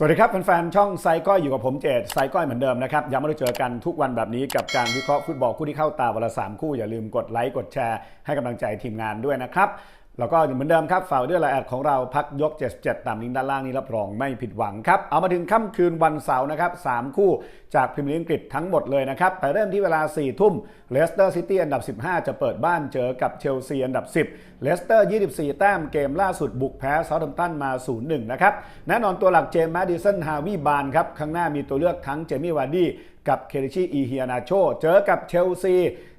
สวัสดีครับแฟนๆช่องไซก้อยอยู่กับผมเจตไซก้อยเหมือนเดิมนะครับยังไม่ได้เจอกันทุกวันแบบนี้กับการวิเคราะห์ฟุตบอลคู่ที่เข้าตาวันละสามคู่อย่าลืมกดไลค์กดแชร์ให้กำลังใจทีมงานด้วยนะครับ แล้วก็เหมือนเดิมครับฝากไว้ด้วยไลน์แอดของเราพักยก 77 ตามลิงก์ด้านล่างนี้รับรองไม่ผิดหวังครับ เอามาถึงค่ำคืนวันเสาร์นะครับสามคู่จากพรีเมียร์ลีกอังกฤษทั้งหมดเลยนะครับแต่เริ่มที่เวลา 4 ทุ่มเลสเตอร์ซิตี้อันดับ 15 จะเปิดบ้านเจอกับเชลซีอันดับ 10เลสเตอร์ 24 แต้มเกมล่าสุดบุกแพ้เซาท์แฮมตันมา 0-1 นะครับ แน่นอนตัวหลักเจมส์แมดดิสันฮาวิบานครับข้างหน้ามีตัวเลือกทั้งเจมี่วาร์ดี้กับเคริชิอีเฮียนาโชเจอกับเชลซี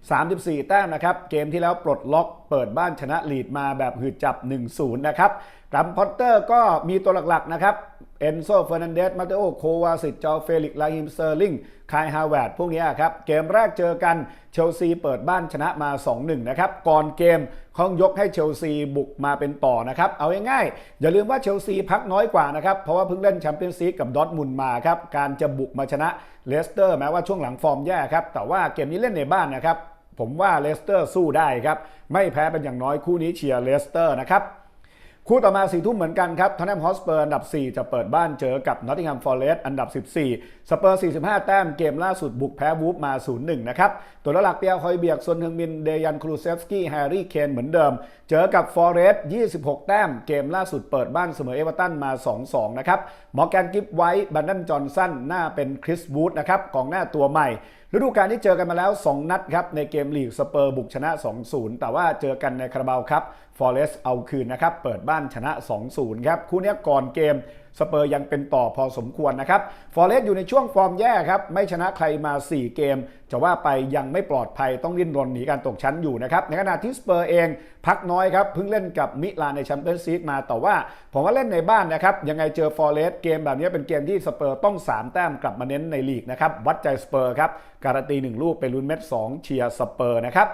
34 แต้มนะครับ เกมที่แล้วปลดล็อกเปิดบ้านชนะลีดมาแบบหืดจับ 1-0 นะครับรัมพอตเตอร์ก็มีตัวหลักๆนะครับเอนโซเฟอร์นันเดสมาเตโอโควาสิตจอเฟลิกลาฮิมเซอร์ลิงคายฮาวเวิร์ดพวกนี้ครับ เกมแรกเจอกันเชลซีเปิดบ้านชนะมา 2-1 นะครับ ก่อนเกมเขายกให้เชลซีบุกมาเป็นต่อนะครับ เอาง่ายๆอย่าลืมว่าเชลซีพักน้อยกว่านะครับ เพราะว่าเพิ่งเล่นแชมเปี้ยนส์ลีกกับดอทมุนมาครับ การจะบุกมาชนะเลสเตอร์แม้ว่าช่วงหลังฟอร์มแย่ครับแต่ว่าเกมนี้เล่นในบ้านนะครับผมว่าเลสเตอร์สู้ได้ครับไม่แพ้เป็นอย่างน้อยคู่นี้เชียร์เลสเตอร์นะครับ คู่ต่อมาสี่ทุ่มเหมือนกันครับทอนแนมฮอสเปอร์อันดับ 4 จะเปิดบ้านเจอกับนอตติงแฮมฟอร์เรสต์อันดับ 14 สเปอร์ 45 แต้มเกมล่าสุดบุกแพ้วูฟมา 0-1 นะครับ ตัวหลักเปียคอยเบียกซนเฮงมิน เดยันครูเซฟสกี้แฮร์รี่เคนเหมือนเดิม เจอกับฟอร์เรสต์26 แต้มเกมล่าสุดเปิดบ้านเสมอเอเวอร์ตันมา 2-2 นะครับมอร์แกนกิฟไวท์บันดันจอห์นสันหน้าเป็นคริสวูดนะครับกองหน้าตัวใหม่ ฤดูกาลที่เจอกันมาแล้ว 2 นัดครับ ในเกมลีกสเปอร์บุกชนะ 2-0 แต่ว่าเจอกันในคาราบาวครับฟอเรสเอาคืนนะครับ เปิดบ้านชนะ 2-0 ครับ คู่นี้ก่อนเกมสเปอร์ยังเป็นต่อพอสมควรนะครับฟอร์เรสต์อยู่ในช่วงฟอร์มแย่ครับไม่ชนะใครมา 4 เกม จะว่าไปยังไม่ปลอดภัยต้องดิ้นรนหนีการตกชั้นอยู่นะครับในขณะที่สเปอร์เองพักน้อยครับเพิ่งเล่นกับมิลานในแชมเปี้ยนส์ลีกมาแต่ว่า ผมว่าเล่นในบ้านนะครับยังไงเจอฟอร์เรสต์เกมแบบนี้เป็นเกมที่สเปอร์ต้อง 3 แต้มกลับมาเน้นในลีกนะครับวัดใจสเปอร์ครับการันตีหนึ่งลูกเป็นลุ้นเม็ด2เชียร์สเปอร์นะครับ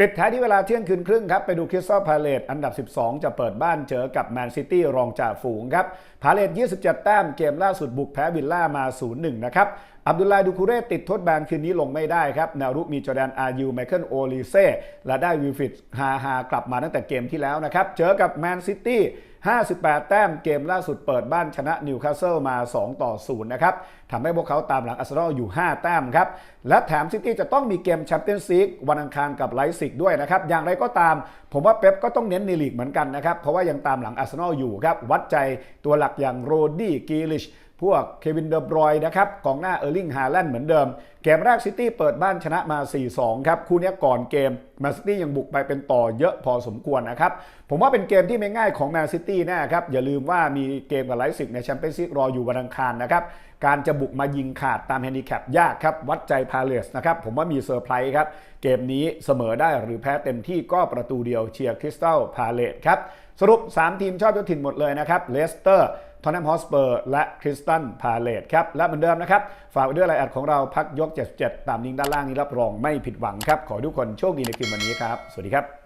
ปิดท้ายที่เวลาเที่ยงคืนครึ่งครับ ไปดูคริสตัลพาเลตอันดับ 12 จะเปิดบ้านเจอกับแมนซิตี้รองจ่าฝูงครับ พาเลต27 แต้มเกมล่าสุดบุกแพ้วิลล่ามา 0-1 นะครับอับดุลลาดูคูเรตติดโทษแบนคืนนี้ลงไม่ได้ครับ นารุมีจอแดนอายูไมเคิลโอลิเซ่และได้วิลฟิตฮาฮากลับมาตั้งแต่เกมที่แล้วนะครับ เจอกับแมนซิตี้ 58 แต้มเกมล่าสุดเปิดบ้านชนะนิวคาสเซิลมา 2 ต่อ 0 นะครับทำให้พวกเขาตามหลังอาร์เซนอลอยู่ 5 แต้มครับ และแถมซิตี้จะต้องมีเกมแชมเปี้ยนส์ลีกวันอังคารกับไลฟ์ซิกด้วยนะครับ อย่างไรก็ตาม ผมว่าเป๊ปก็ต้องเน้นในลีกเหมือนกันนะครับ เพราะว่ายังตามหลังอาร์เซนอลอยู่ครับ วัดใจตัวหลักอย่างโรดี้กีลิช พวกเควินเดอบรอยนะครับกองหน้าเออร์ลิงฮาแลนด์เหมือนเดิม เกมแรกซิตี้เปิดบ้านชนะมา 4-2 ครับ คู่นี้ก่อนเกมแมนซิตี้ยังบุกไปเป็นต่อเยอะพอสมควรนะครับ ผมว่าเป็นเกมที่ไม่ง่ายของแมนซิตี้แน่ครับ อย่าลืมว่ามีเกมกับไลฟ์ซิกในแชมเปี้ยนส์ลีกรออยู่วันอังคารนะครับ การจะบุกมายิงขาดตามแฮนดิแคปยากครับ วัดใจพาเลสนะครับ ผมว่ามีเซอร์ไพรส์ครับ เกมนี้เสมอได้หรือแพ้เต็มที่ก็ประตูเดียวเชียร์คริสตัลพาเลสครับ สรุป 3 ทีมชอบเจ้าถิ่นหมดเลยนะครับเลสเตอร์ทอนแนมฮอสเปอร์และคริสตันพาเลตครับ และเหมือนเดิมนะครับ ฝากไว้ด้วยรายแอดของเราพักยก 77 ตามลิงก์ด้านล่างนี้รับรองไม่ผิดหวังครับ ขอทุกคนโชคดีในคืนวันนี้ครับ สวัสดีครับ